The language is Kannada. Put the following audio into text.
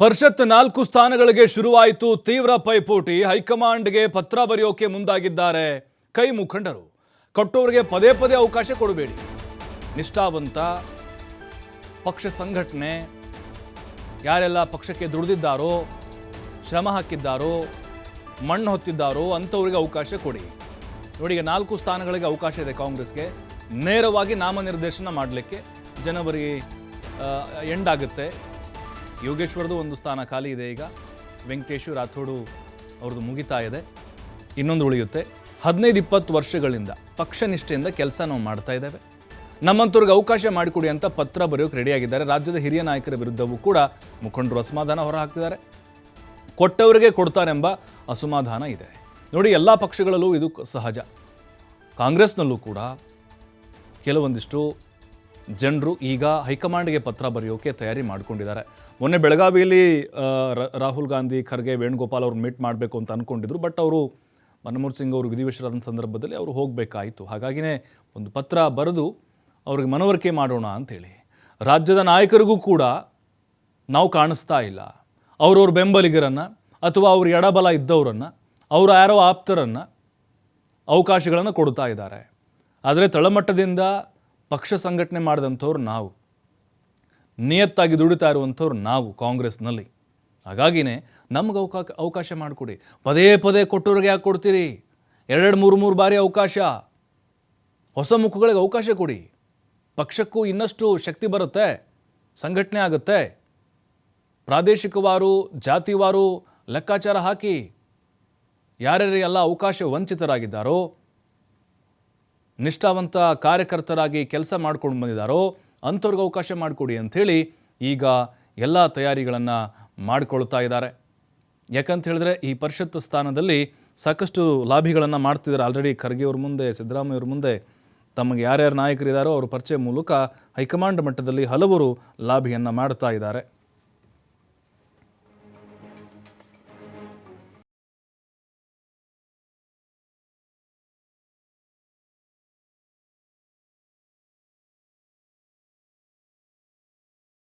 ಪರಿಷತ್ ನಾಲ್ಕು ಸ್ಥಾನಗಳಿಗೆ ಶುರುವಾಯಿತು ತೀವ್ರ ಪೈಪೋಟಿ. ಹೈಕಮಾಂಡ್ಗೆ ಪತ್ರ ಬರೆಯೋಕೆ ಮುಂದಾಗಿದ್ದಾರೆ ಕೈ ಮುಖಂಡರು. ಕಟ್ಟೋರಿಗೆ ಪದೇ ಪದೇ ಅವಕಾಶ ಕೊಡಬೇಡಿ. ನಿಷ್ಠಾವಂತ ಪಕ್ಷ ಸಂಘಟನೆ ಯಾರೆಲ್ಲ ಪಕ್ಷಕ್ಕೆ ದುಡಿದಿದ್ದಾರೋ, ಶ್ರಮ ಹಾಕಿದ್ದಾರೋ, ಮಣ್ಣು ಹೊತ್ತಿದ್ದಾರೋ ಅಂಥವ್ರಿಗೆ ಅವಕಾಶ ಕೊಡಿ. ನೋಡಿ ನಾಲ್ಕು ಸ್ಥಾನಗಳಿಗೆ ಅವಕಾಶ ಇದೆ ಕಾಂಗ್ರೆಸ್ಗೆ. ನೇರವಾಗಿ ನಾಮನಿರ್ದೇಶನ ಮಾಡಲಿಕ್ಕೆ ಜನವರಿ ಎಂಡ್ ಆಗುತ್ತೆ. ಯೋಗೇಶ್ವರದು ಒಂದು ಸ್ಥಾನ ಖಾಲಿ ಇದೆ ಈಗ. ವೆಂಕಟೇಶು, ರಾಥೋಡು ಅವ್ರದ್ದು ಮುಗಿತಾ ಇದೆ. ಇನ್ನೊಂದು ಉಳಿಯುತ್ತೆ. ಹದಿನೈದು ಇಪ್ಪತ್ತು ವರ್ಷಗಳಿಂದ ಪಕ್ಷ ನಿಷ್ಠೆಯಿಂದ ಕೆಲಸ ನಾವು ಮಾಡ್ತಾ ಇದ್ದೇವೆ. ನಮ್ಮಂಥವ್ರಿಗೆ ಅವಕಾಶ ಮಾಡಿಕೊಡಿ ಅಂತ ಪತ್ರ ಬರೆಯೋಕೆ ರೆಡಿಯಾಗಿದ್ದಾರೆ ರಾಜ್ಯದ ಹಿರಿಯ ನಾಯಕರ ವಿರುದ್ಧವೂ ಕೂಡ ಮುಖಂಡರು ಅಸಮಾಧಾನ ಹೊರಹಾಕ್ತಿದ್ದಾರೆ. ಕೊಟ್ಟವರಿಗೆ ಕೊಡ್ತಾರೆಂಬ ಅಸಮಾಧಾನ ಇದೆ. ನೋಡಿ, ಎಲ್ಲ ಪಕ್ಷಗಳಲ್ಲೂ ಇದು ಸಹಜ. ಕಾಂಗ್ರೆಸ್ನಲ್ಲೂ ಕೂಡ ಕೆಲವೊಂದಿಷ್ಟು ಜನರು ಈಗ ಹೈಕಮಾಂಡ್ಗೆ ಪತ್ರ ಬರೆಯೋಕೆ ತಯಾರಿ ಮಾಡ್ಕೊಂಡಿದ್ದಾರೆ. ಮೊನ್ನೆ ಬೆಳಗಾವಿಯಲ್ಲಿ ರಾಹುಲ್ ಗಾಂಧಿ, ಖರ್ಗೆ, ವೇಣುಗೋಪಾಲ್ ಅವ್ರನ್ನ ಮೀಟ್ ಮಾಡಬೇಕು ಅಂತ ಅಂದ್ಕೊಂಡಿದ್ರು ಬಟ್ ಅವರು ಮನಮೋಹನ್ ಸಿಂಗ್ ಅವರು ವಿಧಿವಶರಾದ ಸಂದರ್ಭದಲ್ಲಿ ಅವರು ಹೋಗಬೇಕಾಯಿತು. ಹಾಗಾಗಿನೇ ಒಂದು ಪತ್ರ ಬರೆದು ಅವ್ರಿಗೆ ಮನವರಿಕೆ ಮಾಡೋಣ ಅಂಥೇಳಿ. ರಾಜ್ಯದ ನಾಯಕರಿಗೂ ಕೂಡ ನಾವು ಕಾಣಿಸ್ತಾ ಇಲ್ಲ. ಅವ್ರವ್ರ ಬೆಂಬಲಿಗರನ್ನು ಅಥವಾ ಅವ್ರ ಎಡಬಲ ಇದ್ದವರನ್ನು, ಅವರ ಯಾರೋ ಆಪ್ತರನ್ನು ಅವಕಾಶಗಳನ್ನು ಕೊಡ್ತಾ ಇದ್ದಾರೆ. ಆದರೆ ತಳಮಟ್ಟದಿಂದ ಪಕ್ಷ ಸಂಘಟನೆ ಮಾಡಿದಂಥವ್ರು ನಾವು. ನಿಯತ್ತಾಗಿ ದುಡಿತಾ ಇರುವಂಥವ್ರು ನಾವು ಕಾಂಗ್ರೆಸ್ನಲ್ಲಿ. ಹಾಗಾಗಿನೇ ನಮ್ಗೆ ಅವಕಾ ಅವಕಾಶ ಮಾಡಿಕೊಡಿ. ಪದೇ ಪದೇ ಕೊಟ್ಟವ್ರಿಗೆ ಯಾಕೆ ಕೊಡ್ತೀರಿ? ಎರಡೆರಡು ಮೂರು ಮೂರು ಬಾರಿ ಅವಕಾಶ. ಹೊಸ ಮುಖಗಳಿಗೆ ಅವಕಾಶ ಕೊಡಿ. ಪಕ್ಷಕ್ಕೂ ಇನ್ನಷ್ಟು ಶಕ್ತಿ ಬರುತ್ತೆ, ಸಂಘಟನೆ ಆಗುತ್ತೆ. ಪ್ರಾದೇಶಿಕವಾರು, ಜಾತಿವಾರು ಲೆಕ್ಕಾಚಾರ ಹಾಕಿ. ಯಾರ್ಯಾರೆಲ್ಲ ಅವಕಾಶ ವಂಚಿತರಾಗಿದ್ದಾರೋ ನಿಷ್ಠಾವಂತ ಕಾರ್ಯಕರ್ತರಾಗಿ ಕೆಲಸ ಮಾಡ್ಕೊಂಡು ಬಂದಿದ್ದಾರೋ ಅಂಥವ್ರಿಗೆ ಅವಕಾಶ ಮಾಡಿಕೊಡಿ ಅಂಥೇಳಿ ಈಗ ಎಲ್ಲ ತಯಾರಿಗಳನ್ನು ಮಾಡಿಕೊಳ್ತಾ ಇದ್ದಾರೆ. ಯಾಕಂತ ಹೇಳಿದ್ರೆ ಈ ಪರಿಷತ್ ಸ್ಥಾನದಲ್ಲಿ ಸಾಕಷ್ಟು ಲಾಭಿಗಳನ್ನು ಮಾಡ್ತಿದ್ದಾರೆ. ಆಲ್ರೆಡಿ ಖರ್ಗೆ ಅವ್ರ ಮುಂದೆ ಸಿದ್ದರಾಮಯ್ಯವ್ರ ಮುಂದೆ ತಮಗೆ ಯಾರ್ಯಾರು ನಾಯಕರಿದ್ದಾರೋ ಅವ್ರ ಪರಿಚಯ ಮೂಲಕ ಹೈಕಮಾಂಡ್ ಮಟ್ಟದಲ್ಲಿ ಹಲವರು ಲಾಭಿಯನ್ನು ಮಾಡ್ತಾ ಇದ್ದಾರೆ.